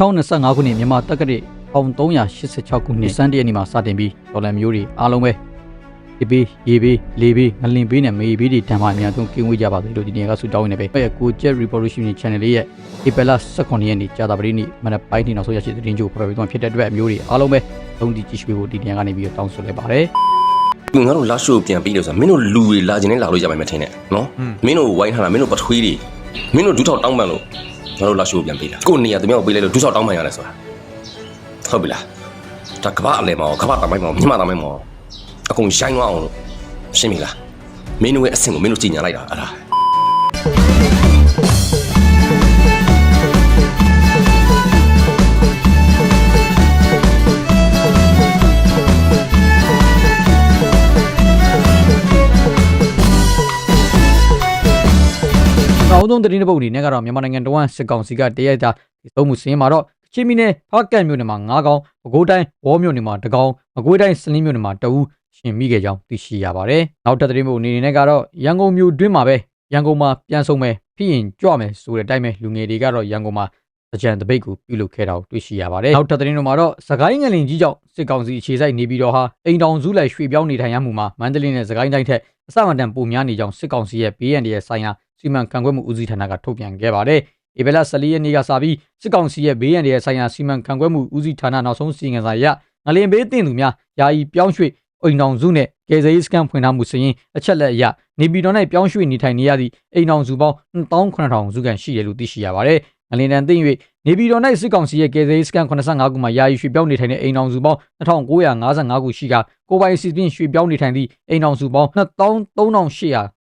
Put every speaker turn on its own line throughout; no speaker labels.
2025ခုနှစ်မြန်မာတက္ကရာ1386ခုနှစ်စန်းတရက်နေ့မှာစတင်ပြီးဒေါ်လာမျိုးတွေအားလုံးပဲဒီပေးရေပေးလေပေးငလင်ပေးနဲ့မေပေးတွေတံပါအများဆုံးကင်းဝေးကြပါစေလို့ဒီနေ့ကဆုတောင်းနေပဲရဲ့ကိုကျက် revolution channel လေးရဲ့ April 18ရက်နေ့ကြာသပတေးနေ့မနက်ပိုင်းထိနောက်ဆုံးရရှိတဲ့သတင်းကြိုဖော်ပြသွားဖြစ်တဲ့အတွက်အမျိုးတွေအားလုံးပဲသုံးတီကြည့်ရှုဖို့ဒီနေ့ကနေပြီးတောင်းဆိုလိုက်ပါတယ်
သူငါတို့လာရှိုးပြန်ပြီးလို့ဆိုတာမင်းတို့လူတွေလာခြင်းနဲ့လာလို့ရပါမယ်ထင်တယ်နော်မင်းတို့ဝိုင်းထားတာမင်းတို့ပထွေးတွေမင်းတို့ဒူးထောက်တောင်းပန်လို့ ငါတို့လာရှိုးပြန်ပြီးတာကိုယ်နေရာသူများကိုပေးလိုက်လို့ဒူးထောက်တောင်းပန်ရတယ်ဆိုတာဟုတ်ပြီလားဒါကဘာအလဲမောကဘာတမိုင်းမောမြမတမိုင်းမောအကုန်ရှိုင်းသွားအောင်လို့ရှင်းပြီလားမင်းတို့ရဲ့အဆင့်ကိုမင်းတို့ကြည်ညာလိုက်တာအဲ့ဒါ
နောက်ဆုံးသတင်းတစ်ပုဒ်အနေနဲ့ကတော့မြန်မာနိုင်ငံတော်ဝန်စစ်ကောင်စီကတရက်တာဒီသုံးမှုစင်းမှာတော့ချင်းမီနယ်ဖားကန့်မြို့နယ်မှာ9ကောင်ပဲခူးတိုင်းဝေါမြို့နယ်မှာ1ကောင်မကွေးတိုင်းစလင်းမြို့နယ်မှာ2ဦးရှင်မိခဲ့ကြောင်းသိရှိရပါတယ်။နောက်ထပ်သတင်းပုဒ်အနေနဲ့ကတော့ရန်ကုန်မြို့တွင်းမှာပဲရန်ကုန်မှာပြန်ဆုံမယ်ဖြစ်ရင်ကြွမယ်ဆိုတဲ့အတိုင်းပဲလူငယ်တွေကတော့ရန်ကုန်မှာ အကြံတပိတ်ကိုပြုလုပ်ခဲ့တာကိုတွေ့ရှိရပါတယ်။နောက်ထပ်သတင်းတွေမှာတော့စကိုင်းငလင်ကြီးကြောင့်စစ်ကောင်စီအခြေစိုက်နေပြီးတော့ဟာအိမ်တောင်စုလိုက်ရွှေ့ပြောင်းနေထိုင်ရမှုမှာမန္တလေးနဲ့စကိုင်းတိုင်းထက်အစမတန်ပိုများနေကြောင်းစစ်ကောင်စီရဲ့ဘေးရန်ရဲ့ဆိုင်ရာစီမံခန့်ခွဲမှုဦးစီးဌာနကထုတ်ပြန်ခဲ့ပါတယ်။ဧပြီလ14ရက်နေ့ကစပြီးစစ်ကောင်စီရဲ့ဘေးရန်ရဲ့ဆိုင်ရာစီမံခန့်ခွဲမှုဦးစီးဌာနနောက်ဆုံးစီရင်စာအရငလင်ဘေးတင်သူများယာယီပြောင်းရွှေ့အိမ်တောင်စုနဲ့ကယ်ဆယ်ရေးစခန်းဖွင့်ထားမှုစရင်အချက်လက်အရနေပြည်တော်၌ပြောင်းရွှေ့နေထိုင်နေရသည့်အိမ်တောင်စုပေါင်း18000စုခန့်ရှိတယ်လို့သိရှိရပါတယ်။ ငလင်တန်သိမ့်၍နေပြည်တော်၌စစ်ကောင်စီရဲ့ကယ်ဆယ်ရေးစခန်း85ခုမှာယာယီရွှေ့ပြောင်းနေထိုင်တဲ့အိမ်တောင်စုပေါင်း2955ခုရှိကကိုယ်ပိုင်စီစဉ်ရွှေ့ပြောင်းနေထိုင်သည့်အိမ်တောင်စုပေါင်း23,800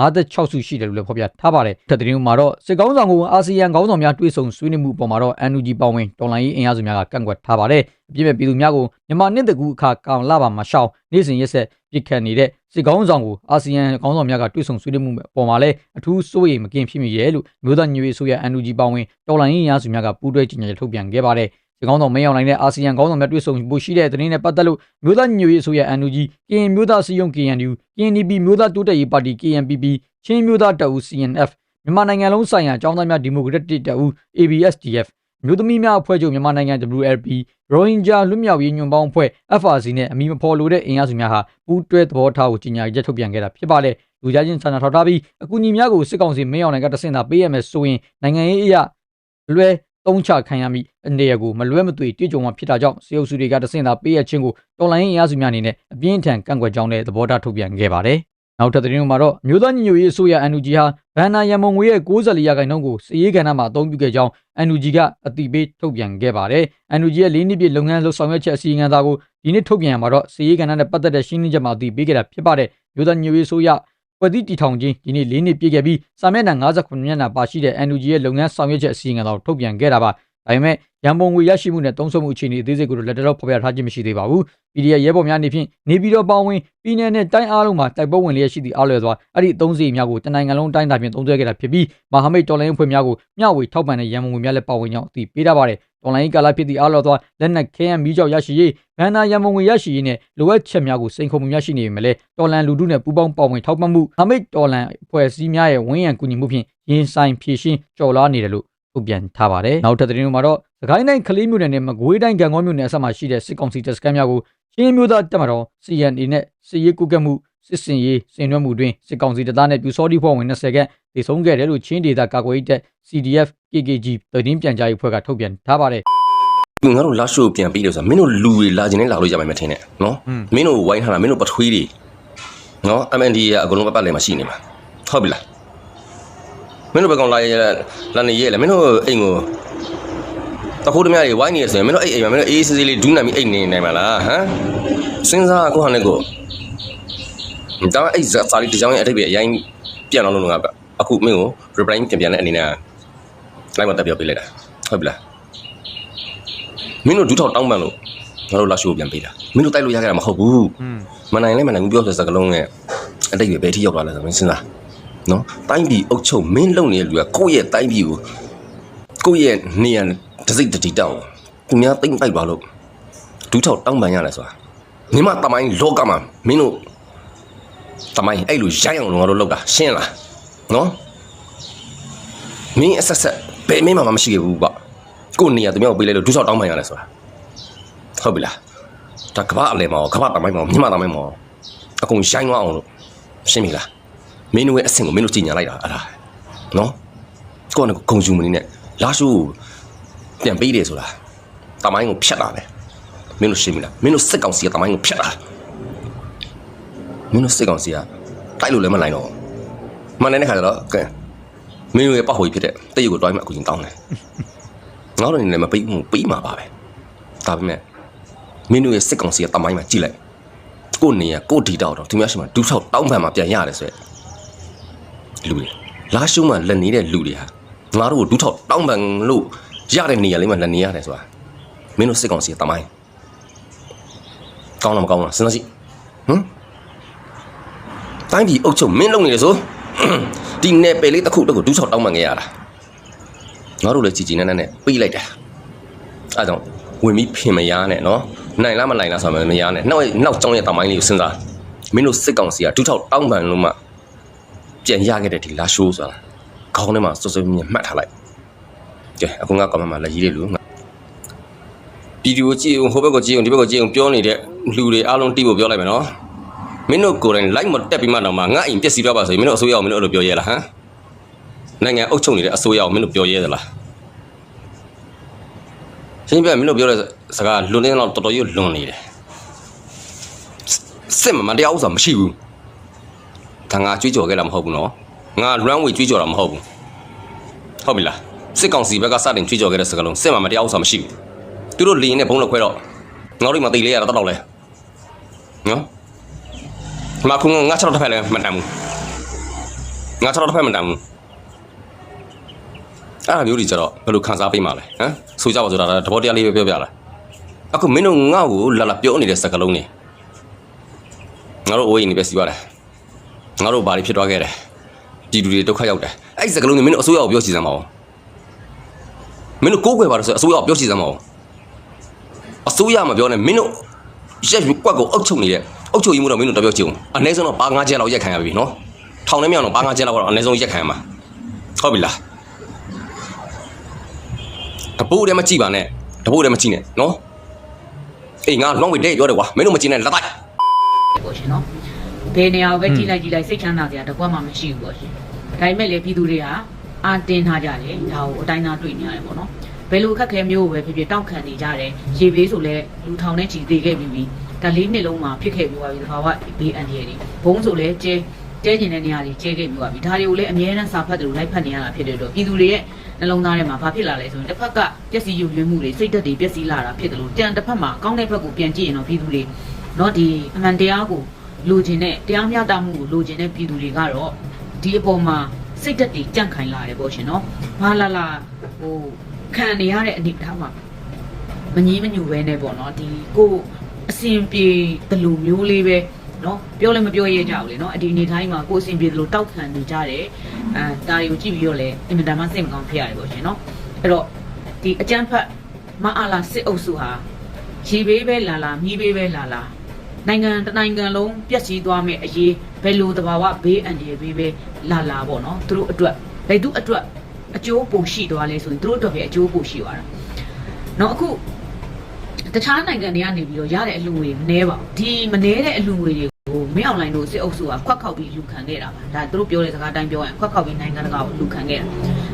56စုရှိတယ်လို့လည်းဖော်ပြထားပါတယ်။ထပ်သတင်းမှာတော့စစ်ကောင်းဆောင်ကိုအာဆီယံခေါင်းဆောင်များတွေ့ဆုံဆွေးနွေးမှုပေါ်မှာတော့ NUG ပါဝင်တော်လိုင်းရေးအင်အားစုများကကန့်ကွက်ထားပါတယ်။အပြည့်မဲ့ပြည်သူများကိုမြန်မာနှစ်တကူအခါကောင်လာပါမရှောင်းနေ့စဉ်ရက်ဆက် ပြစ်ခတ်နေတဲ့စစ်ကောင်းဆောင်ကိုအာဆီယံခေါင်းဆောင်များကတွေ့ဆုံဆွေးနွေးမှုပေါ်မှာလည်းအထူးစိုးရိမ်မကင်းဖြစ်မိရဲလို့မြို့သားညွေဆိုရ NUG ပါဝင်တော်လိုင်းရေးအင်အားစုများကပူးတွဲကြေညာချက်ထုတ်ပြန်ခဲ့ပါတယ်။ဒီကောင်းဆောင်မင်းအောင်လိုင်းနဲ့အာဆီယံကောင်းဆောင်များတွေ့ဆုံဖို့ရှိတဲ့သတင်းနဲ့ပတ်သက်လို့မြို့သားညွေဆိုရ NUG ကရင်မြို့သားစီယုံ KNU ကရင် NP မြို့သားတိုးတက်ရေးပါတီ KNPP ချင်းမျိုးသားတပ်ဦး CNF မြန်မာနိုင်ငံလုံးဆိုင်ရာចောင်းသားများဒီမိုကရက်တစ်တပ်ဦး ABSDF မြို့သမီးများအဖွဲ့ချုပ်မြန်မာနိုင်ငံ WLP ရိုဟင်ဂျာလွတ်မြောက်ရေးညွန့်ပေါင်းအဖွဲ့ FRC နဲ့အမည်မဖော်လိုတဲ့အင်အားစုများဟာပူးတွဲသဘောထားကိုကြီးညာချက်ထုတ်ပြန်ခဲ့တာဖြစ်ပါတယ်လူကြားချင်းဆန္ဒထောက်ထားပြီးအကူအညီများကိုစစ်ကောင်စီမင်းအောင်နိုင်ကတဆင့်သာပေးရမယ်ဆိုရင်နိုင်ငံရေးအရာလွဲသုံးချခံရမိအနေရကိုမလွဲမသွေတွေ့ကြုံမှာဖြစ်တာကြောင့်စေအုပ်စုတွေကတဆင့်သာပေးရခြင်းကိုတော်လိုင်းရေးအင်အားစုများအနေနဲ့အပြင်းထန်ကန့်ကွက်ကြောင်းနဲ့သဘောထားထုတ်ပြန်ခဲ့ပါတယ် နောက်ထပ်သတင်းမှာတော့မြို့သားညီညွတ်ရေးအစိုးရ NUG ဟာဗန်နာရန်မုံငွေရဲ့64ရာခိုင်နှုန်းကိုစည်ရေးကဏ္ဍမှာအသုံးပြုခဲ့ကြောင်း NUG ကအတိပေးထုတ်ပြန်ခဲ့ပါတယ်။ NUG ရဲ့၄နှစ်ပြည့်လုပ်ငန်းလုပ်ဆောင်ရွက်ချက်အစီအငံသာကိုဒီနေ့ထုတ်ပြန်ရမှာတော့စည်ရေးကဏ္ဍနဲ့ပတ်သက်တဲ့ရှင်းလင်းချက်မှာအတိပေးခဲ့တာဖြစ်ပါတယ်။မြို့သားညီညွတ်ရေးအစိုးရဖွဲ့စည်းတည်ထောင်ခြင်းဒီနေ့၄နှစ်ပြည့်ခဲ့ပြီးစာမျက်နှာ59မျက်နှာပါရှိတဲ့ NUG ရဲ့လုပ်ငန်းဆောင်ရွက်ချက်အစီအငံသာကိုထုတ်ပြန်ခဲ့တာပါ။ ဒါပေမဲ့ရန်ပုံငွေရရှိမှုနဲ့တုံးဆုပ်မှုအခြေအနေအသေးစိတ်ကိုတော့လက်တော်ဖော်ပြထားခြင်းမရှိသေးပါဘူး။ PDF ရဲဘော်များအနေဖြင့်နေပြည်တော်ပေါင်းဝင်ပြည်내နဲ့တိုင်းအားလုံးမှာတိုက်ပွဲဝင်လျက်ရှိသည့်အားလျော်စွာအဲ့ဒီအသုံးစရိတ်များကိုတနင်္ဂနွေလုံးတိုင်းတာဖြင့်သုံးစွဲခဲ့တာဖြစ်ပြီးမဟာမိတ်တော်လိုင်းအဖွဲ့များကိုမျှဝေထောက်ပံ့တဲ့ရန်ပုံငွေများလည်းပါဝင်ကြောင်းအသိပေးထားပါတယ်။တော်လိုင်းကာလဖြစ်သည့်အားလျော်စွာလက်နက်ခဲယမ်းမီးကြောက်ရရှိရေးဗန်နာရန်ပုံငွေရရှိရေးနဲ့လိုအပ်ချက်များကိုစိန်ခေါ်မှုများရှိနေပေမဲ့လည်းတော်လန်လူထုနဲ့ပူးပေါင်းပါဝင်ထောက်ပံ့မှုမဟာမိတ်တော်လန်အဖွဲ့အစည်းများရဲ့ဝန်းရံကူညီမှုဖြင့်ရင်ဆိုင်ဖြည့်ရှင်းကြော်လာနေတယ်လို့ ထုတ်ပြန်ထားပါတယ်။နောက်ထပ်သတင်းတွေမှာတော့စကိုင်းတိုင်းကလေးမြို့နယ်နဲ့မကွေးတိုင်းကံကောမြို့နယ်အစပ်မှာရှိတဲ့စစ်ကောင်စီတပ်စခန်းများကိုချင်းမျိုးသားတပ်မတော် CNA နဲ့စစ်ရေးကုကက်မှုစစ်စင်ရေးစင်နွှဲမှုတွင်စစ်ကောင်စီတပ်သားနဲ့ပြူစောတိဖွဲ့ဝင်20ခန့်ဒေဆုံးခဲ့တယ်လို့ချင်းဒေသကာကွယ်ရေးတပ် CDF KKG သတင်းပြန်ကြားရေးအဖွဲ့ကထုတ်ပြန်ထားပါတယ်
သူငါတို့လာရှိုးပြန်ပြီးလို့ဆိုတာမင်းတို့လူတွေလာခြင်းနဲ့လာလို့ရပါမယ်ထင်တယ်နော်မင်းတို့ဝိုင်းထားတာမင်းတို့ပထွေးတွေနော် MND ရဲ့အကုန်လုံးပတ်ပတ်လည်မှာရှိနေမှာဟုတ်ပြီလား မင်းတို့ဘက်ကောင်လာရလာနေရဲလေမင်းတို့အိမ်ကိုတခိုးတမတွေဝိုင်းနေရဆိုရင်မင်းတို့အဲ့အိမ်မှာမင်းတို့အေးစစ်စစ်လေးဒူးနာပြီးအိမ်နေနိုင်မှာလားဟမ်စဉ်းစားကိုဟာနဲ့ကိုဒါအဲ့ဇာစာလေးတစ်ကြောင်းရဲ့အထိပ္ပယ်အရင်ပြန်အောင်လုပ်လို့ငါအခုမင်းကို reply ပြန်ပြန်တဲ့အနေနဲ့လိုက်မတက်ပြောပေးလိုက်တာဟုတ်ပြီလားမင်းတို့ဒူးထောက်တောင်းပန်လို့ငါတို့လာရှိုးပြန်ပေးတာမင်းတို့တိုက်လို့ရခဲ့တာမဟုတ်ဘူးမနိုင်လဲမနိုင်ဘူးပြောဆိုစကလုံးနဲ့အတိတ်ပဲဘယ်ထိရောက်လာလဲဆိုမင်းစဉ်းစား နော်တိုင်းပြည်အုပ်ချုပ်မင်းလုံနေတဲ့လူကကိုယ့်ရဲ့တိုင်းပြည်ကိုကိုယ့်ရဲ့နေရတစိတ်တတိတောက်သူများတိမ့်ပိုက်ပါလို့ဒူးထောက်တောင်းပန်ရတယ်ဆိုတာမြမတမိုင်းလောကမှာမင်းတို့တမိုင်းအဲ့လိုရိုင်းအောင်လို့ငါတို့လောက်တာရှင်းလားနော်မင်းအဆက်ဆက်ဘယ်မင်းမှမရှိခဲ့ဘူးကွကိုယ်နေရသူများကိုပေးလိုက်လို့ဒုစောက်တောင်းပန်ရတယ်ဆိုတာဟုတ်ပြီလားဒါကမ္ဘာအလဲမောကမ္ဘာတမိုင်းမောမြမတမိုင်းမောအကုန်ရိုင်းသွားအောင်လို့ရှင်းပြီလား မင်းတို့ရဲ့အဆင့်ကိုမင်းတို့ကြည်ညာလိုက်တာအဲ့ဒါနော်ကိုယ်ကဂုံယူမနေနဲ့လာရှုပြန်ပေးတယ်ဆိုတာတမိုင်းကိုဖြတ်တာပဲမင်းတို့ရှင်းပြီလားမင်းတို့စစ်ကောင်စီကတမိုင်းကိုဖြတ်တာမင်းတို့စစ်ကောင်စီကတိုက်လို့လည်းမနိုင်တော့မနိုင်တဲ့ခါကျတော့ကဲမင်းတို့ရဲ့ပတ်ဟိုကြီးဖြစ်တဲ့တရုတ်ကိုတွိုင်းမှအခုချင်းတောင်းတယ်ငါတို့အနေနဲ့မပေးဘူးပေးမှာပါပဲဒါပေမဲ့မင်းတို့ရဲ့စစ်ကောင်စီရဲ့တမိုင်းမှာကြည့်လိုက်ကို့နေရကို့ဒီတောက်တော့သူများရှိမှဒူးထောက်တောင်းပန်မှာပြန်ရတယ်ဆိုရက် လူတွေလာရှုံးမှလက်နေတဲ့လူတွေဟာငါတို့ကိုဒူးထောက်တောင်းပန်လို့ရတဲ့နေရာလေးမှာလက်နေရတယ်ဆိုတာမင်းတို့စစ်ကောင်စီရဲ့တမိုင်းကောင်းလားမကောင်းလားစဉ်းစားကြည့်ဟမ်တိုင်းပြည်အုပ်ချုပ်မင်းလုပ်နေတယ်ဆိုဒီနယ်ပယ်လေးတစ်ခုတည်းကိုဒူးထောက်တောင်းပန်ခဲ့ရတာငါတို့လည်းကြည်ကြည်နက်နက်နဲ့ပြီးလိုက်တာအဲဒါကြောင့်ဝင်ပြီးဖင်မရနဲ့နော်နိုင်လားမနိုင်လားဆိုမှမရနဲ့နောက်နောက်ကြောင်းရဲ့တမိုင်းလေးကိုစဉ်းစားမင်းတို့စစ်ကောင်စီကဒုထောက်တောင်းပန်လို့မှ ပြန်ရခဲ့တဲ့ဒီလာရှိုးဆိုတာခေါင်းထဲမှာစွတ်စွတ်မြင်မှတ်ထားလိုက်ကဲအခုငါကမ္မမှာလက်ကြီးလေးလူငါဗီဒီယိုကြည့်အောင်ဟိုဘက်ကိုကြည့်အောင်ဒီဘက်ကိုကြည့်အောင်ပြောနေတဲ့လူတွေအားလုံးတိဖို့ပြောလိုက်မယ်နော်မင်းတို့ကိုယ်တိုင် live မတက်ပြီးမှတော့မှငါအိမ်ပျက်စီးတော့ပါဆိုရင်မင်းတို့အစိုးရအောင်မင်းတို့အဲ့လိုပြောရဲလားဟမ်နိုင်ငံအုပ်ချုပ်နေတဲ့အစိုးရကိုမင်းတို့ပြောရဲသလားရှင်းပြမင်းတို့ပြောတဲ့စကားလွန်နေတော့တော်တော်ကြီးလွန်နေတယ်စစ်မမတရားဥစ္စာမရှိဘူး ဒါငါကြွေးကြော်ခဲ့တာမဟုတ်ဘူးနော်ငါ runway ကြွေးကြော်တာမဟုတ်ဘူးဟုတ်ပြီလားစစ်ကောင်စီဘက်ကစတင်ကြွေးကြော်ခဲ့တဲ့စကားလုံးစစ်မမတရားဥစ္စာမရှိဘူးသူတို့လီရင်နဲ့ဘုံလောက်ခွဲတော့ငါတို့ဒီမှာတိလေးရတာတော့တော့လဲနော်ဒီမှာခုငါ6တော့တစ်ဖက်လည်းမတန်ဘူးငါ6တော့တစ်ဖက်မတန်ဘူးအဲ့ဒါမျိုးတွေကြတော့ဘယ်လိုခံစားပေးမှာလဲဟမ်ဆိုကြပါဆိုတာတဘောတရားလေးပဲပြောပြလားအခုမင်းတို့ငါ့ကိုလာလာပြောနေတဲ့စကားလုံးတွေငါတို့အိုးအိမ်နေပဲစီးပါတယ် ငါတို့ဘာတွေဖြစ်သွားခဲ့တယ်ပြည်သူတွေဒုက္ခရောက်တယ်အဲ့ဒီစကားလုံးတွေမင်းတို့အစိုးရကိုပြောချင်စမ်းပါဦးမင်းတို့ကိုးကွယ်ပါလို့ဆိုအစိုးရကိုပြောချင်စမ်းပါဦးအစိုးရမှာပြောနေမင်းတို့ရက်ကွက်ကိုအုပ်ချုပ်နေတဲ့အုပ်ချုပ်ရေးမှုတော့မင်းတို့တပြောချင်အောင်အနည်းဆုံးတော့ပါငါးချက်လောက်ရက်ခံရပြီနော်ထောင်ထဲမြောင်တော့ပါငါးချက်လောက်ကတော့အနည်းဆုံးရက်ခံရမှာဟုတ်ပြီလားတပိုးတည်းမကြည့်ပါနဲ့တပိုးတည်းမကြည့်နဲ့နော်အေးငါလောင်းဝေတဲ့ပြောတယ်ကွာမင်းတို့မကြည့်နဲ့လက်တိုက်
ပေါ့ရှင်နော် ဘယ်နေရာကိုပဲကြည့်လိုက်ကြည့်လိုက်စိတ်ချမ်းသာစရာတစ်ခွက်မှမရှိဘူးပေါ့ရှင်ဒါပေမဲ့လေပြည်သူတွေကအာတင်ထားကြတယ်ဒါကိုအတိုင်းသားတွေ့နေရတယ်ပေါ့နော်ဘယ်လိုခက်ခဲမျိုးကိုပဲဖြစ်ဖြစ်တောက်ခံနေကြတယ်ရေဘေးဆိုလဲလူထောင်နဲ့ချီသေးခဲ့ပြီးပြီဒါလေးနှစ်လုံးမှာဖြစ်ခဲ့ပြီးသွားပြီသဘာဝဘေးအန္တရာယ်တွေဘုံဆိုလဲကျဲကျဲကျင်တဲ့နေရာတွေကျဲခဲ့ပြီးသွားပြီဒါတွေကိုလည်းအများအားစာဖတ်တယ်လို့လိုက်ဖတ်နေရတာဖြစ်တဲ့အတွက်ပြည်သူတွေရဲ့နှလုံးသားထဲမှာဘာဖြစ်လာလဲဆိုရင်တစ်ဖက်ကပျက်စီးယူရင်းမှုတွေစိတ်သက်တွေပျက်စီးလာတာဖြစ်တယ်လို့တန်တစ်ဖက်မှာကောင်းတဲ့ဘက်ကိုပြန်ကြည့်ရင်တော့ပြည်သူတွေတော့ဒီအမှန်တရားကို လိုချင်တဲ့တရားမျှတမှုကိုလိုချင်တဲ့ပြည်သူတွေကတော့ဒီအပေါ်မှာစိတ်သက်တွေကြန့်ခိုင်လာတယ်ပေါ့ရှင်နော်။ဘာလာလာဟိုခံနေရတဲ့အနေအထားမှာမငြင်းမညူပဲနဲ့ပေါ့နော်ဒီကိုအစဉ်ပြေတလူမျိုးလေးပဲနော်ပြောလည်းမပြောရကြဘူးလေနော်အဒီအနေတိုင်းမှာကိုအစဉ်ပြေတလူတောက်ခံနေကြတယ်အဲဒါတွေကိုကြည့်ပြီးတော့လည်းအင်မတန်မှစိတ်မကောင်းဖြစ်ရတယ်ပေါ့ရှင်နော်အဲ့တော့ဒီအကြမ်းဖက်မအားလာစစ်အုပ်စုဟာရေဘေးပဲလာလာမြီးဘေးပဲလာလာ နိုင်ငံတစ်နိုင်ငံလုံးပြည့်စည်သွားမယ့်အရေးဘယ်လိုသဘာဝဘေးအန္တရာယ်ဘေးပဲလာလာပေါ့နော်သူတို့အတွက်လက်သူအတွက်အကျိုးပုံရှိသွားလဲဆိုရင်သူတို့အတွက်ပဲအကျိုးပုံရှိသွားတာနော်အခုတခြားနိုင်ငံတွေကနေပြီးတော့ရတဲ့အလှူငွေမနှဲပါဘူးဒီမနှဲတဲ့အလှူငွေတွေကိုမင်းအောင်လိုင်းတို့စစ်အုပ်စုကခွက်ခောက်ပြီးလူခံခဲ့တာပါဒါသူတို့ပြောတဲ့စကားတိုင်းပြောရင်ခွက်ခောက်ပြီးနိုင်ငံတကာကိုလူခံခဲ့တာ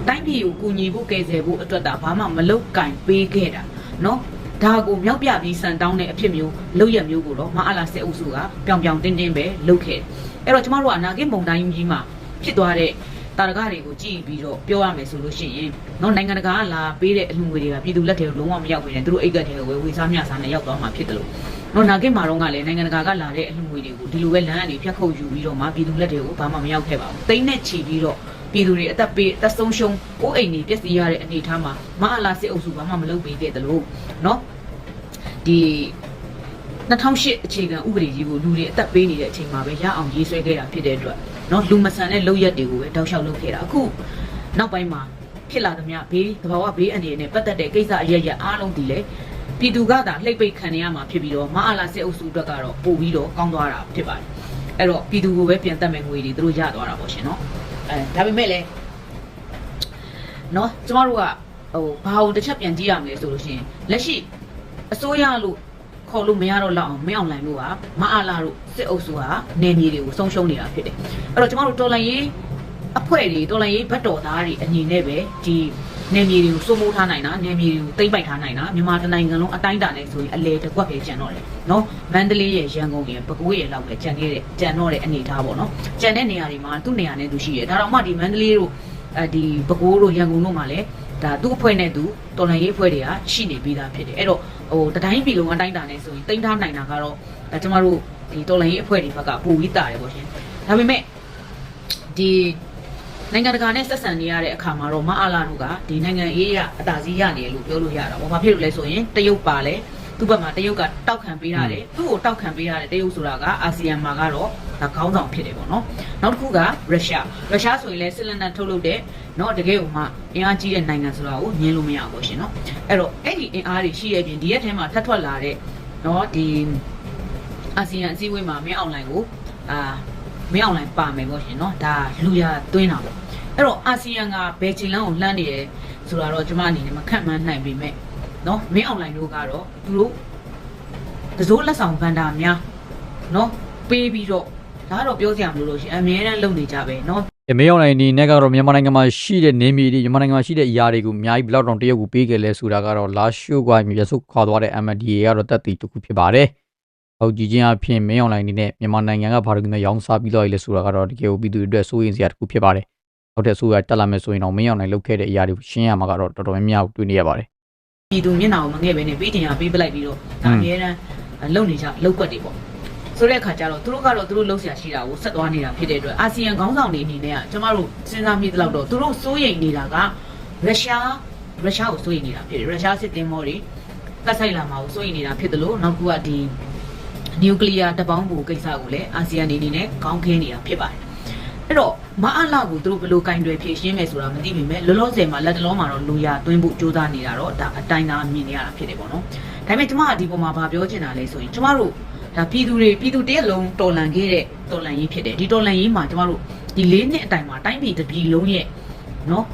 တိုင်းပြည်ကိုကူညီဖို့ကယ်ဆယ်ဖို့အတွက်တာဘာမှမလုပ်ကင်ပေးခဲ့တာနော် ဒါကိုမြောက်ပြပြီးစံတောင်းတဲ့အဖြစ်မျိုးလောက်ရမျိုးကိုတော့မအားလာစစ်အုပ်စုကပြောင်ပြောင်တင်းတင်းပဲလုပ်ခဲ့တယ်အဲ့တော့ကျမတို့ကအနာဂတ်မုံတိုင်းကြီးမှာဖြစ်သွားတဲ့တာရကတွေကိုကြည့်ပြီးတော့ပြောရမယ်ဆိုလို့ရှိရင်နော်နိုင်ငံတကာကလာပေးတဲ့အလှူငွေတွေကပြည်သူလက်ထဲကိုလုံးဝမရောက်ဘူးနဲ့သူတို့အိတ်ကတ်ထဲကိုဝယ်ဝေစားမြစားနဲ့ရောက်သွားမှာဖြစ်တယ်လို့နော်နာဂတ်မှာတော့ကလည်းနိုင်ငံတကာကလာတဲ့အလှူငွေတွေကိုဒီလိုပဲလမ်းအနေဖြတ်ခုတ်ယူပြီးတော့မှပြည်သူလက်ထဲကိုဘာမှမရောက်ခဲ့ပါဘူးတိမ့်နဲ့ချီပြီးတော့ ပြည်သူတွေအသက်ပေးအသက်ဆုံးရှုံးကိုအိမ်တွေပြည့်စည်ရတဲ့အနေအထားမှာမအလာစစ်အုပ်စုဘာမှမလုပ်ပေးခဲ့တယ်လို့နော်ဒီ2008အခြေခံဥပဒေကြီးကိုလူတွေအသက်ပေးနေတဲ့အချိန်မှာပဲရအောင်ရေးဆွဲခဲ့တာဖြစ်တဲ့အတွက်နော်လူမဆန်တဲ့လုပ်ရက်တွေကိုပဲတောက်လျှောက်လုပ်ခဲ့တာအခုနောက်ပိုင်းမှာဖြစ်လာသမျှဘေးသဘာဝဘေးအနေနဲ့ပတ်သက်တဲ့ကိစ္စအရရအားလုံးဒီလေပြည်သူကသာလှိပ်ပိတ်ခံရမှာဖြစ်ပြီးတော့မအားလာစစ်အုပ်စုဘက်ကတော့ပို့ပြီးတော့ကောင်းသွားတာဖြစ်ပါတယ်အဲ့တော့ပြည်သူကိုပဲပြန်တက်မယ်ငွေတွေသူတို့ရသွားတာပေါ့ရှင်နော် အဲဒါပေမဲ့လည်းနော်ကျမတို့ကဟိုဘာလို့တစ်ချက်ပြန်ကြည့်ရမလဲဆိုလို့ရှိရင်လက်ရှိအစိုးရလို့ခေါ်လို့မရတော့လောက်အောင်မင်းအောင်လိုင်းတို့ကမအားလာတို့စစ်အုပ်စုကနေမြေတွေကိုဆုံးရှုံးနေတာဖြစ်တယ်အဲ့တော့ကျမတို့တော်လန်ရေးအဖွဲ့တွေတော်လန်ရေးဘတ်တော်သားတွေအနေနဲ့ပဲဒီ နေမြေတွေကိုစိုးမိုးထားနိုင်တာနေမြေတွေကိုသိမ့်ပိုက်ထားနိုင်တာမြန်မာတိုင်းနိုင်ငံလုံးအတိုင်းအတာနဲ့ဆိုရင်အလေတစ်ကွက်ပဲကျန်တော့တယ်နော်မန္တလေးရဲ့ရန်ကုန်ရဲ့ပဲခူးရဲ့လောက်ပဲကျန်ခဲ့တဲ့ကျန်တော့တဲ့အနေအထားပေါ့နော်ကျန်တဲ့နေရာတွေမှာသူ့နေရာနဲ့သူရှိတယ်ဒါတော့မှဒီမန္တလေးတို့အဲဒီပဲခူးတို့ရန်ကုန်တို့မှာလည်းဒါသူ့အဖွဲ့နဲ့သူတော်လှန်ရေးအဖွဲ့တွေကရှိနေပြီးသားဖြစ်တယ်အဲ့တော့ဟိုတတိုင်းပြည်လုံးအတိုင်းအတာနဲ့ဆိုရင်တင်ထားနိုင်တာကတော့အဲကျမတို့ဒီတော်လှန်ရေးအဖွဲ့တွေဘက်ကပိုပြီးတာတယ်ပေါ့ရှင်ဒါပေမဲ့ဒီ နိုင်ငံတကာနဲ့ဆက်ဆံနေရတဲ့အခါမှာတော့မအားလာတို့ကဒီနိုင်ငံရေးရအသာစီးရနေလို့ပြောလို့ရတာပေါ့။ဘာဖြစ်လို့လဲဆိုရင်တရုတ်ပါလေသူ့ဘက်မှာတရုတ်ကတောက်ခံပေးရတယ်။သူ့ကိုတောက်ခံပေးရတယ်တရုတ်ဆိုတာကအာဆီယံမှာကတော့ဒါခေါင်းဆောင်ဖြစ်တယ်ပေါ့နော်။နောက်တစ်ခုကရုရှား။ရုရှားဆိုရင်လည်းစစ်လက်နက်ထုတ်လုပ်တဲ့နော်တကယ်ကိုမှအင်အားကြီးတဲ့နိုင်ငံဆိုတာကိုညင်းလို့မရဘူးရှင်နော်။အဲ့တော့အဲ့ဒီအင်အားတွေရှိရပြင်ဒီရက်ထဲမှာထပ်ထွက်လာတဲ့နော်ဒီအာဆီယံအစည်းအဝေးမှာမင်းအွန်လိုင်းကိုအာ မင်းအောင်လိုင်းပါမယ်ပေါ့ရှင်နော်ဒါလူရသွင်းတာပေါ့အဲ့တော့အာဆီယံကဘယ်ချိန်လောက်ကိုလှမ်းနေတယ်ဆိုတာတော့ကျွန်မအနေနဲ့မခန့်မှန်းနိုင်ပေမဲ့နော်မင်းအောင်လိုင်းတို့ကတော့သူတို့ဒဇိုးလက်ဆောင်ဗန်ဒါများနော်ပေးပြီးတော့ဒါကတော့ပြောစရာမလိုလို့ရှင်အမြဲတမ်းလုပ်နေကြပဲနော်အ
မေအောင်နိုင်ဒီနဲ့ကတော့မြန်မာနိုင်ငံမှာရှိတဲ့နေမီတွေမြန်မာနိုင်ငံမှာရှိတဲ့အရာတွေကိုအများကြီးဘလောက်တောင်တရုတ်ကိုပေးခဲ့လဲဆိုတာကတော့လာရှိုးကရဆုတ်ခွာသွားတဲ့ MDA ကတော့တက်တည်တစ်ခုဖြစ်ပါတယ်။ ဟုတ်ကြည့်ချင်းအဖြစ်မင်းအောင်နိုင်နေနဲ့မြန်မာနိုင်ငံကဘာလို့လဲရောင်းစားပြီးတော့လဲဆိုတာကတော့တကယ်ကိုပြည်သူတွေအတွက်စိုးရိမ်စရာတစ်ခုဖြစ်ပါတယ်။ဟုတ်တဲ့ဆိုရတက်လာမယ်ဆိုရင်တော့မင်းအောင်နိုင်လုပ်ခဲ့တဲ့အရာတွေကိုရှင်းရမှာကတော့တော်တော်များများတွေ့နေရပါတယ်
ပြည်သူမျက်နှာကိုမငဲ့ပဲနဲ့ပေးတင်ရပေးပလိုက်ပြီးတော့ဒါအများအားလုံနေကြလောက်ကွက်တွေပေါ့ဆိုတဲ့အခါကျတော့သူတို့ကတော့သူတို့လှုပ်ရှားရှိတာကိုဆက်သွားနေတာဖြစ်တဲ့အတွက်အာဆီယံခေါင်းဆောင်တွေအနေနဲ့ကကျမတို့စဉ်းစားမိသလောက်တော့သူတို့စိုးရိမ်နေတာကရုရှားရုရှားကိုစိုးရိမ်နေတာဖြစ်တယ်ရုရှားစစ်တင်မောတွေတက်ဆိုင်လာမှာကိုစိုးရိမ်နေတာဖြစ်တယ်လို့နောက်တစ်ခုကဒီ နျူကလ িয়ার တပေါင်းဘူကိစ္စကိုလည်းအာဆီယံအနေနဲ့ခေါင်းခင်းနေတာဖြစ်ပါတယ်အဲ့တော့မအားလာကိုသူတို့ဘယ်လိုကင်တွယ်ဖြည့်ရှင်းမယ်ဆိုတာမသိပေမဲ့လောလောဆယ်မှာလက်တလုံးမှာတော့လူရသွင်းဖို့ကြိုးစားနေတာတော့ဒါအတိုင်းသားမြင်နေရတာဖြစ်တယ်ပေါ့နော်ဒါပေမဲ့ကျမကဒီပုံမှာဗာပြောချင်တာလဲဆိုရင်ကျမတို့ဒါပြည်သူတွေပြည်သူတရက်လုံးတော်လန်ခဲ့တဲ့တော်လန်ရေးဖြစ်တယ်ဒီတော်လန်ရေးမှာကျမတို့ဒီ၄နှစ်အတိုင်မှာတိုင်းပြည်တစ်ပြည်လုံးရဲ့နော်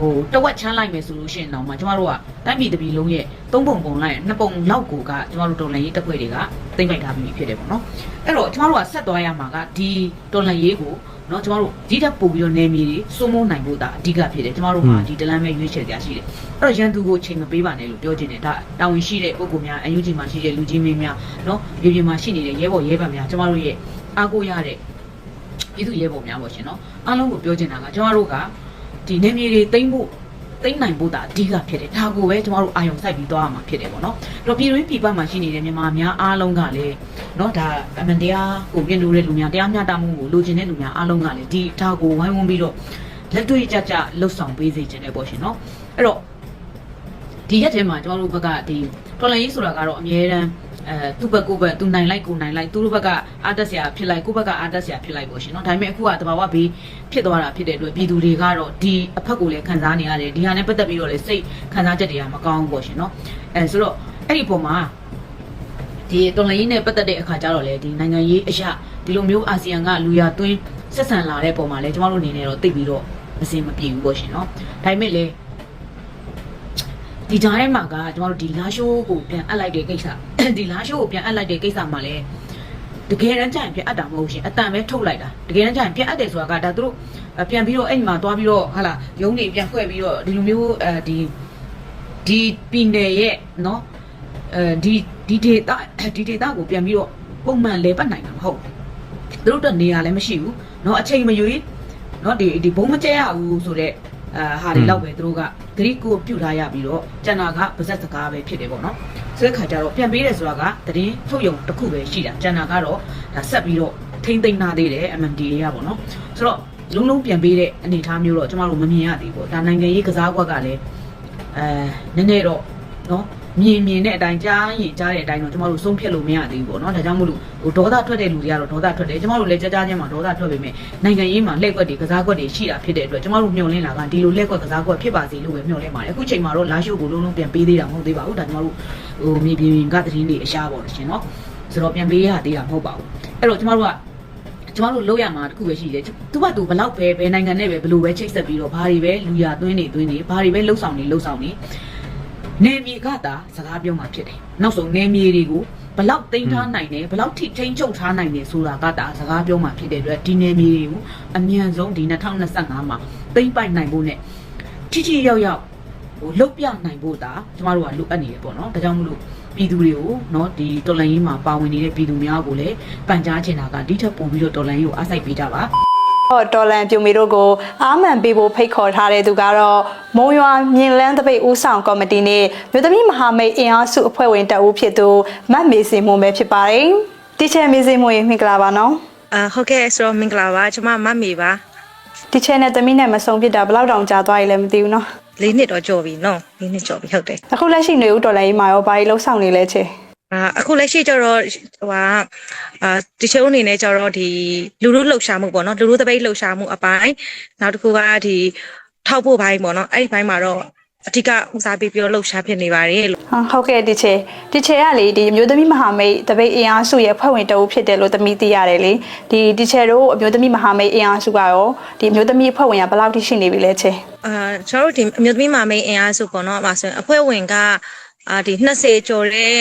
ဟိုတဝက်ချမ်းလိုက်မယ်ဆိုလို့ရှိရင်တော့မှကျမတို့ကတိုင်းပြည်တစ်ပြည်လုံးရဲ့သုံးပုံပုံလိုက်နှစ်ပုံလောက်ကိုကကျမတို့တော်လှန်ရေးတပ်ဖွဲ့တွေကသိမ့်ပိုက်ထားပြီးဖြစ်တယ်ပေါ့နော်အဲ့တော့ကျမတို့ကဆက်သွားရမှာကဒီတော်လှန်ရေးကိုနော်ကျမတို့ဒီတက်ပို့ပြီးတော့နေမီတွေစိုးမိုးနိုင်ဖို့ဒါအဓိကဖြစ်တယ်ကျမတို့မှာဒီတလန်းမဲ့ရွေးချယ်ကြရှိတယ်အဲ့တော့ရန်သူကိုချိန်မပေးပါနဲ့လို့ပြောချင်တယ်ဒါတာဝန်ရှိတဲ့ပုဂ္ဂိုလ်များအယူကြီးမှာရှိတဲ့လူကြီးမင်းများနော်ပြည်ပြည်မှာရှိနေတဲ့ရဲဘော်ရဲဗန်များကျမတို့ရဲ့အားကိုးရတဲ့ပြည်သူရဲဘော်များပေါ့ရှင်နော်အားလုံးကိုပြောချင်တာကကျမတို့က ဒီနေမြေတွေသိမ့်ဖို့သိမ့်နိုင်ဖို့တာအဓိကဖြစ်တယ်ဒါကိုပဲကျွန်တော်တို့အာယုံစိုက်ပြီးသွားရမှာဖြစ်တယ်ပေါ့နော်အဲ့တော့ပြည်တွင်းပြည်ပမှာရှိနေတဲ့မြန်မာများအားလုံးကလည်းနော်ဒါအမှန်တရားကိုပြင်လို့တဲ့လူများတရားမျှတမှုကိုလိုချင်တဲ့လူများအားလုံးကလည်းဒီဒါကိုဝိုင်းဝန်းပြီးတော့လက်တွေ့ကြကြလှုပ်ဆောင်ပေးစေချင်တယ်ပေါ့ရှင်နော်အဲ့တော့ဒီရက်ထဲမှာကျွန်တော်တို့ဘက်ကဒီတော်လန်ရေးဆိုတာကတော့အများအမ်း အဲသူ့ဘက်ကိုဘက်သူနိုင်လိုက်ကိုနိုင်လိုက်သူတို့ဘက်ကအားတက်စရာဖြစ်လိုက်ကိုဘက်ကအားတက်စရာဖြစ်လိုက်ပေါ့ရှင်နော်ဒါပေမဲ့အခုကတဘာဝဘေးဖြစ်သွားတာဖြစ်တဲ့အတွက်ပြည်သူတွေကတော့ဒီအဖက်ကိုလည်းခံစားနေရတယ်ဒီဟာနဲ့ပတ်သက်ပြီးတော့လည်းစိတ်ခံစားချက်တွေကမကောင်းဘူးပေါ့ရှင်နော်အဲဆိုတော့အဲ့ဒီပုံမှာဒီတော်လိုင်းနဲ့ပတ်သက်တဲ့အခါကျတော့လေဒီနိုင်ငံရေးအရာဒီလိုမျိုးအာဆီယံကလူရသွင်းဆက်ဆံလာတဲ့ပုံမှာလည်းကျမတို့အနေနဲ့တော့သိပြီးတော့မစင်မပြေဘူးပေါ့ရှင်နော်ဒါပေမဲ့လေဒီကြားထဲမှာကကျမတို့ဒီလာရှိုးကိုပြန်အပ်လိုက်တဲ့ကိစ္စ ဒီလာရှိုးကိုပြန်အပ်လိုက်တဲ့ကိစ္စမှာလည်းတကယ်တမ်းကျရင်ပြန်အပ်တာမဟုတ်ရှင်အတန်ပဲထုတ်လိုက်တာတကယ်တမ်းကျရင်ပြန်အပ်တယ်ဆိုတာကဒါသူတို့အပြန်ပြီးတော့အဲ့ဒီမှာသွားပြီးတော့ဟာလာရုံးနေပြန်ဖွဲ့ပြီးတော့ဒီလိုမျိုးအဲဒီဒီပြည်နယ်ရဲ့နော်အဲဒီဒီဒေတာဒီဒေတာကိုပြန်ပြီးတော့ပုံမှန်လဲပတ်နိုင်တာမဟုတ်ဘူးသူတို့တော့နေရာလည်းမရှိဘူးเนาะအချိန်မရွေးเนาะဒီဒီဘုံမကျဲရဘူးဆိုတော့ အာဟာတွေလောက်ပဲသူတို့က ဂရိကိုပြုတ်ထားရပြီးတော့ကျန်တာကပါဇက်စကားပဲဖြစ်တယ်ပေါ့နော်ဆိုတဲ့ခါကျတော့ပြန်ပေးတယ်ဆိုတာကတရင်ထုတ်ယုံတစ်ခုပဲရှိတာကျန်တာကတော့ဒါဆက်ပြီးတော့ထိမ့်သိမ့်နာသေးတယ် MMDA ရပေါ့နော်ဆိုတော့လုံးလုံးပြန်ပေးတဲ့အနေအထားမျိုးတော့ကျမတို့မမြင်ရသေးဘူးပေါ့ဒါနိုင်ငံရေးကစားကွက်ကလည်းအဲနည်းနည်းတော့နော် မြင်မြင်တဲ့အတိုင်းကြားရင်ကြားတဲ့အတိုင်းတော့ကျမတို့ဆုံးဖြတ်လို့မရသေးဘူးပေါ့နော်ဒါကြောင့်မို့လို့ဟိုဒေါသထွက်တဲ့လူတွေကတော့ဒေါသထွက်တယ်ကျမတို့လည်းကြားကြားချင်းမှာဒေါသထွက်ပေမဲ့နိုင်ငံရေးမှာလှည့်ကွက်တွေကစားကွက်တွေရှိတာဖြစ်တဲ့အတွက်ကျမတို့မျှော်လင့်လာကဒီလိုလှည့်ကွက်ကစားကွက်ဖြစ်ပါစေလို့ပဲမျှော်လင့်ပါတယ်အခုချိန်မှာတော့လာရှိုးကိုလုံးလုံးပြန်ပေးသေးတာမဟုတ်သေးပါဘူးဒါကျမတို့ဟိုမြေပြင်ကသတင်းတွေအရှားပေါ့ရှင်နော်ဆိုတော့ပြန်ပေးရသေးတာမဟုတ်ပါဘူးအဲ့တော့ကျမတို့ကကျမတို့လုပ်ရမှာတစ်ခုပဲရှိတယ်သူကသူဘလောက်ပဲဘယ်နိုင်ငံနဲ့ပဲဘယ်လိုပဲချိတ်ဆက်ပြီးတော့ဘာတွေပဲလူရသွင်းနေသွင်းနေဘာတွေပဲလှုပ်ဆောင်နေလှုပ်ဆောင်နေ နေမြေကသာစကားပြောမှဖြစ်တယ်နောက်ဆုံးနေမြေတွေကိုဘလောက်တိမ့်ထားနိုင်တယ်ဘလောက်ထိထိန်းချုပ်ထားနိုင်တယ်ဆိုတာကတာစကားပြောမှဖြစ်တဲ့အတွက်ဒီနေမြေတွေကိုအမြန်ဆုံးဒီ2025မှာတိမ့်ပိုက်နိုင်ဖို့ ਨੇ ထိထိရောက်ရောက်ဟိုလုတ်ပြနိုင်ဖို့ဒါကျမတို့ကလိုအပ်နေတယ်ပေါ့နော်ဒါကြောင့်မလို့ပြည်သူတွေကိုเนาะဒီတော်လိုင်းရေးမှာပါဝင်နေတဲ့ပြည်သူများကိုလည်းပန်ကြားချင်တာကဒီထက်ပိုပြီးတော့တော်လိုင်းရေးကိုအားစိုက်ပေးကြပါ
ဟောတော်လန်ပြူမီတို့ကိုအာမန်ပေးဖို့ဖိတ်ခေါ်ထားတဲ့သူကတော့မုံရွာမြင်လန်းတပိတ်ဦးဆောင်ကော်မတီနဲ့မြို့သမီးမဟာမိတ်အင်အားစုအဖွဲ့ဝင်တပ်ဦးဖြစ်သူမတ်မေစင်မွန်ပဲဖြစ်ပါတယ်။တီချယ်မေစင်မွန်ရေမင်္ဂလာပါနော်
အာဟုတ်ကဲ့ဆိုတော့မင်္ဂလာပါကျွန်မမတ်မီပါ။
တီချယ်နဲ့သမီးနဲ့မဆုံဖြစ်တာဘယ်လောက်တောင်ကြာသွားရလဲမသိဘူးနော်
လေးနှစ်တော့ကြော်ပြီနော်လေးနှစ်ကြော်ပြီဟုတ်တယ်။
အခုလက်ရှိနေဦးတော်လန်ရေးမှာရောဘာတွေလှုပ်ဆောင်နေလဲချေ
အာအခုလက်ရှိကျတော့ဟိုဟာအာတချို့အနေနဲ့ကျတော့ဒီလူလူလှုပ်ရှားမှုပေါ့နော်လူလူတပိတ်လှုပ်ရှားမှုအပိုင်းနောက်တစ်ခုကဒီထောက်ဖို့ဘိုင်းပေါ့နော်အဲ့ဒီဘိုင်းမှာတော့အဓိကဦးစားပေးပြီးတော့လှုပ်ရှားဖြစ်နေပါတယ်လို့။
ဟာဟုတ်ကဲ့တီချယ်တီချယ်ကလေဒီမြို့သမီးမဟာမိတ်တပိတ်အင်အားစုရဲ့အဖွဲ့ဝင်တပ်ဦးဖြစ်တယ်လို့သမီးသိရတယ်လေ။ဒီတီချယ်တို့အမျိုးသမီးမဟာမိတ်အင်အားစုကရောဒီအမျိုးသမီးအဖွဲ့ဝင်ကဘယ်လောက်ထိရှိနေပြီလဲချေ
အာကျွန်တော်တို့ဒီအမျိုးသမီးမာမိန်အင်အားစုပေါ့နော်အမဆိုရင်အဖွဲ့ဝင်က အာဒီ20ကျော်တဲ့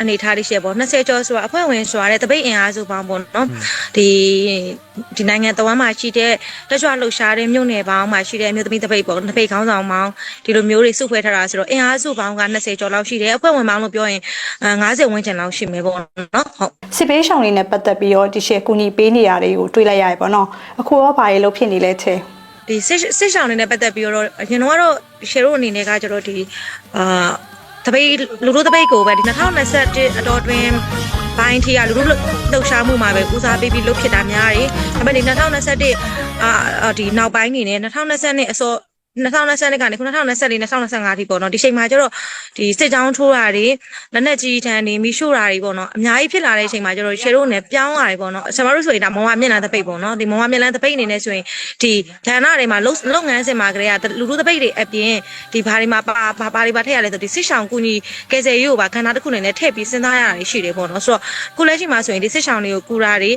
အနေထားလေးရှိရပေါ့20ကျော်ဆိုတာအဖွဲ့ဝင်ဆိုတာတဲ့တပိတ်အင်အားစုပေါင်းပေါ့နော်ဒီဒီနိုင်ငံတော်မှာရှိတဲ့လက်ရွှလှုပ်ရှားတဲ့မြို့နယ်ပေါင်းမှာရှိတဲ့အမျိုးသမီးတပိတ်ပေါ့တပိတ်ခေါင်းဆောင်ပေါင်းဒီလိုမျိုးတွေစုဖွဲ့ထားတာဆိုတော့အင်အားစုပေါင်းက20ကျော်လောက်ရှိတယ်အဖွဲ့ဝင်ပေါင်းလို့ပြောရင်အာ90ဝန်းကျင်လောက်ရှိမယ်ပေါ့နော်ဟုတ်
စစ်ပေးဆောင်လေးနဲ့ပတ်သက်ပြီးတော့ဒီရှယ်ကူညီပေးနေရတွေကိုတွေးလိုက်ရတယ်ပေါ့နော်အခုရောဘာတွေလုပ်ဖြစ်နေလဲချေ
ဒီစစ်စစ်ဆောင်တွေနဲ့ပတ်သက်ပြီးတော့အရင်တော့ရှယ်ရိုအနေနဲ့ကကျတော့ဒီအာ တပိတ်လူလူတပိတ်ကိုပဲဒီ2021အတော်တွင်ဘိုင်းထီကလူလူလှုပ်ရှားမှုမှာပဲဦးစားပေးပြီးလှုပ်ဖြစ်တာများတယ်။ဒါပေမဲ့ဒီ2021အာဒီနောက်ပိုင်းနေနဲ့2020အစော 2020ကနေခု2024 2025ထိပေါ့နော်ဒီချိန်မှာကျတော့ဒီစစ်ကြောင်းထိုးတာတွေလက်နက်ကြီးထန်တွေမိရှို့တာတွေပေါ့နော်အများကြီးဖြစ်လာတဲ့အချိန်မှာကျတော့ရှယ်ရိုနဲ့ပြောင်းလာတယ်ပေါ့နော်ဆရာမတို့ဆိုရင်ဒါမောင်ဝမျက်နှာတပိတ်ပေါ့နော်ဒီမောင်ဝမျက်နှာတပိတ်အနေနဲ့ဆိုရင်ဒီဌာနတွေမှာလုပ်လုပ်ငန်းစင်မှာကလေးကလူလူတပိတ်တွေအပြင်ဒီဘာတွေမှာပါဘာဘာတွေပါထည့်ရလဲဆိုဒီစစ်ဆောင်ကူညီကယ်ဆယ်ရေးကိုပါခန္ဓာတစ်ခုအနေနဲ့ထည့်ပြီးစဉ်းစားရတာတွေရှိတယ်ပေါ့နော်ဆိုတော့ခုလက်ရှိမှာဆိုရင်ဒီစစ်ဆောင်တွေကိုကူတာတွေ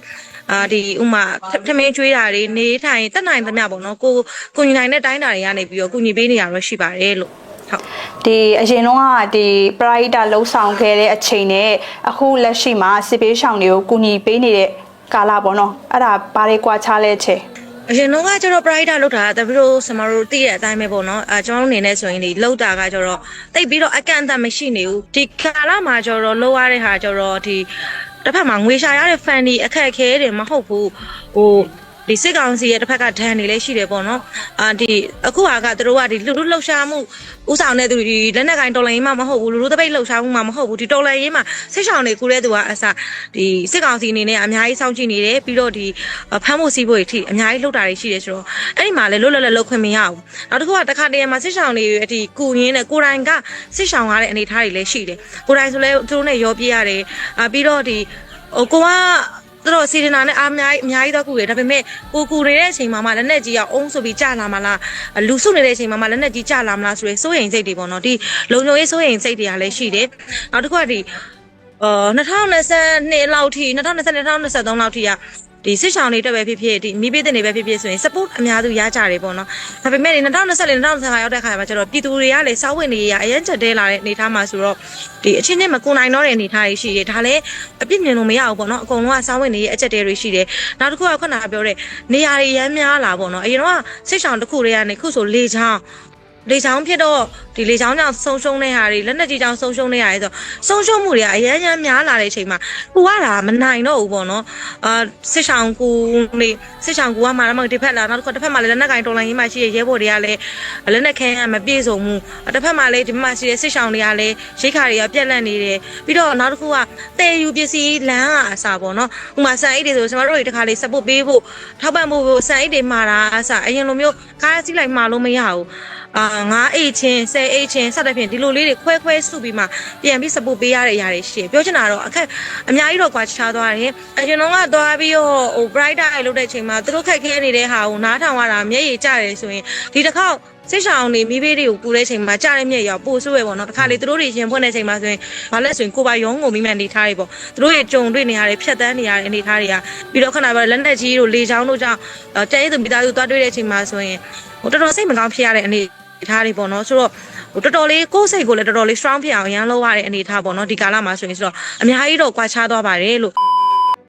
အာဒီဥမာထမင်းကျွေးတာတွေနေထိုင်တက်နိုင်သမျှပေါ့နော်ကိုကိုညီနိုင်တဲ့တိုင်းတာတွေကနေပြီးတော့ကူညီပေးနေရတော့ရှိပါတယ်လို့ဟုတ်
ဒီအရင်တော့ကဒီပရိုက်တာလှုပ်ဆောင်ခဲ့တဲ့အချိန်နဲ့အခုလက်ရှိမှာစစ်ပေးဆောင်တွေကိုကူညီပေးနေတဲ့ကာလပေါ့နော်အဲ့ဒါဘာတွေကွာခြားလဲချေ
အရင်တော့ကကျတော့ pride လောက်တာတပည့်တို့စမတို့သိတဲ့အတိုင်းပဲပေါ့နော်အဲကျွန်တော်တို့အနေနဲ့ဆိုရင်ဒီလောက်တာကကျတော့တိတ်ပြီးတော့အကန့်အသတ်မရှိနေဘူးဒီကာလမှာကျတော့လောရတဲ့ဟာကျတော့ဒီတစ်ဖက်မှာငွေရှာရတဲ့ fan တွေအခက်အခဲတွေမဟုတ်ဘူးဟို ဒီစစ်ကောင်စီရဲ့တစ်ဖက်ကဒဏ်တွေလည်းရှိတယ်ပေါ့နော်အာဒီအခုဟာကသူတို့ကဒီလူလူလှုပ်ရှားမှုဥဆောင်တဲ့သူဒီလက်နက်ကင်တော်လိုင်းမှမဟုတ်ဘူးလူလူတပိတ်လှုပ်ရှားမှုမှမဟုတ်ဘူးဒီတော်လိုင်းရေးမှာစစ်ဆောင်တွေကူတဲ့သူကအစဒီစစ်ကောင်စီအနေနဲ့အများကြီးစောင့်ကြည့်နေတယ်ပြီးတော့ဒီဖမ်းဖို့စီးဖို့တွေထိအများကြီးလှုပ်တာတွေရှိတယ်ဆိုတော့အဲ့ဒီမှာလည်းလွတ်လပ်လပ်လှုပ်ခွင့်မရဘူးနောက်တစ်ခုကတစ်ခါတည်းမှာစစ်ဆောင်တွေအဒီကူရင်းနဲ့ကိုရိုင်းကစစ်ဆောင်ရတဲ့အနေအထားတွေလည်းရှိတယ်ကိုရိုင်းဆိုလဲသူတို့နဲ့ရောပြရတယ်အာပြီးတော့ဒီဟိုကိုက သူတို့စီဒနာနဲ့အားအများကြီးအများကြီးတော့ကူရဒါပေမဲ့ကိုကူနေတဲ့အချိန်မှာမှလက်နက်ကြီးအောင်ဆိုပြီးကြာလာမလားလူစုနေတဲ့အချိန်မှာမှလက်နက်ကြီးကြာလာမလားဆိုရယ်စိုးရိမ်စိတ်တွေပေါ့နော်ဒီလုံခြုံရေးစိုးရိမ်စိတ်တွေကလည်းရှိတယ်နောက်တစ်ခုကဒီအာ2022လောက်ထိ2022 2023လောက်ထိက ဒီစစ်ဆောင်တွေတက်ပဲဖြစ်ဖြစ်ဒီမိဘတဲ့နေပဲဖြစ်ဖြစ်ဆိုရင် support အများစုရကြတယ်ပေါ့နော်ဒါပေမဲ့ဒီ2024 2025ရောက်တဲ့ခါမှာကျတော့ပြည်သူတွေကလည်းစောက်ဝင်နေရအရင်ချက်တဲလာတဲ့အနေအထားမှာဆိုတော့ဒီအချင်းချင်းမကူနိုင်တော့တဲ့အနေအထားတွေရှိတယ်ဒါလည်းအပြစ်မြင်လို့မရဘူးပေါ့နော်အကုန်လုံးကစောက်ဝင်နေရအချက်တဲတွေရှိတယ်နောက်တစ်ခုကခုနကပြောတဲ့နေရာတွေရမ်းများလာပေါ့နော်အရင်တော့စစ်ဆောင်တစ်ခုတွေကနေခုဆိုလေချောင်း လေချောင်းဖြစ်တော့ဒီလေချောင်းကြောင့်ဆုံးရှုံးတဲ့ဟာတွေလက်နက်ကြီးကြောင့်ဆုံးရှုံးတဲ့ဟာတွေဆိုဆုံးရှုံးမှုတွေကအများကြီးများလာတဲ့အချိန်မှာကိုကတာမနိုင်တော့ဘူးပေါ့နော်အာစစ်ဆောင်ကူနေစစ်ဆောင်ကူကမှတော့ဒီဖက်လာနောက်တစ်ခါတစ်ဖက်မှာလည်းလက်နက်ကင်တော်လိုင်းကြီးမှရှိရရဲဘော်တွေကလည်းလက်နက်ခဲရမပြည့်စုံဘူးတစ်ဖက်မှာလည်းဒီမှာရှိတဲ့စစ်ဆောင်တွေကလည်းရိတ်ခါတွေကပြက်လက်နေတယ်ပြီးတော့နောက်တစ်ခုကတဲယူပစ္စည်းလမ်းကအစားပေါ့နော်ဥမာဆန်အိတ်တွေဆိုကျွန်တော်တို့တွေတစ်ခါလေးစပုတ်ပေးဖို့ထောက်ပံ့ဖို့ဆန်အိတ်တွေမှာတာအစားအရင်လိုမျိုးကားစီးလိုက်မှာလို့မရဘူးအာငါးအိတ်ချင်းဆယ်အိတ်ချင်းစသဖြင့်ဒီလိုလေးတွေခွဲခွဲစုပြီးမှပြန်ပြီးစပို့ပေးရတဲ့အရာတွေရှိတယ်ပြောချင်တာတော့အခက်အများကြီးတော့ကွာခြားသွားတယ်အရင်တော့ကသွားပြီးတော့ဟို brighter တွေလုပ်တဲ့အချိန်မှာသူတို့ခက်ခဲနေတဲ့ဟာကိုနားထောင်ရတာမျက်ရည်ကျတယ်ဆိုရင်ဒီတစ်ခေါက်စိတ်ဆောင်နေမိဘေးတွေကိုပူတဲ့ချိန်မှာကြားတဲ့မြက်ရောက်ပို့ဆွဲပေါ့နော်တခါလေသူတို့တွေရင်ဖွင့်တဲ့ချိန်မှာဆိုရင်ဘာလဲဆိုရင်ကိုပါရုံးကိုမိမှန်နေထားတွေပေါ့သူတို့ရဲ့ကြုံတွေ့နေရတဲ့ဖြတ်တန်းနေရတဲ့အနေထားတွေကပြီးတော့ခဏပဲလက်နဲ့ကြီးတို့လေချောင်းတို့ကြောင့်တဲရည်သူမိသားစုသွားတွေ့တဲ့ချိန်မှာဆိုရင်ဟိုတော်တော်စိတ်မကောင်းဖြစ်ရတဲ့အနေ ထားတွေပေါ့နော်ဆိုတော့ဟိုတော်တော်လေးကိုယ်စိတ်ကိုလည်းတော်တော်လေး strong ဖြစ်အောင်ရန်လုပ်ရတဲ့အနေထားပေါ့နော်ဒီကာလမှာဆိုရင်ဆိုတော့အများကြီးတော့ကွာခြားသွားပါတယ်လို့